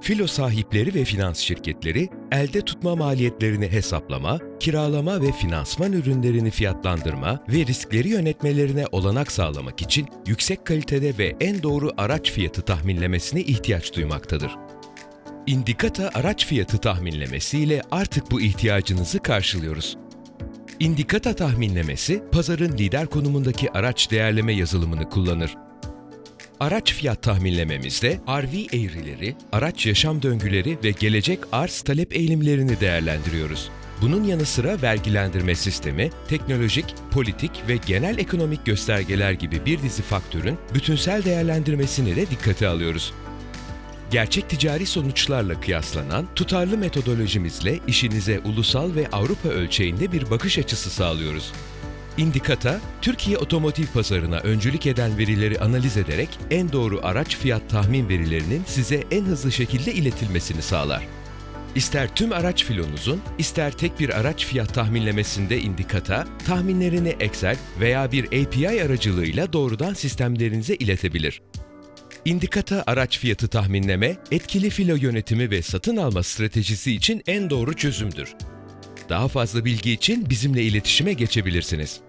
filo sahipleri ve finans şirketleri elde tutma maliyetlerini hesaplama, kiralama ve finansman ürünlerini fiyatlandırma ve riskleri yönetmelerine olanak sağlamak için yüksek kalitede ve en doğru araç fiyatı tahminlemesine ihtiyaç duymaktadır. Indikata araç fiyatı tahminlemesi ile artık bu ihtiyacınızı karşılıyoruz. Indikata tahminlemesi, pazarın lider konumundaki araç değerleme yazılımını kullanır. Araç fiyat tahminlememizde RV eğrileri, araç yaşam döngüleri ve gelecek arz talep eğilimlerini değerlendiriyoruz. Bunun yanı sıra vergilendirme sistemi, teknolojik, politik ve genel ekonomik göstergeler gibi bir dizi faktörün bütünsel değerlendirmesini de dikkate alıyoruz. Gerçek ticari sonuçlarla kıyaslanan tutarlı metodolojimizle işinize ulusal ve Avrupa ölçeğinde bir bakış açısı sağlıyoruz. Indikata, Türkiye otomotiv pazarına öncülük eden verileri analiz ederek en doğru araç fiyat tahmin verilerinin size en hızlı şekilde iletilmesini sağlar. İster tüm araç filonuzun, ister tek bir araç fiyat tahminlemesinde Indikata, tahminlerini Excel veya bir API aracılığıyla doğrudan sistemlerinize iletebilir. Indikata araç fiyatı tahminleme, etkili filo yönetimi ve satın alma stratejisi için en doğru çözümdür. Daha fazla bilgi için bizimle iletişime geçebilirsiniz.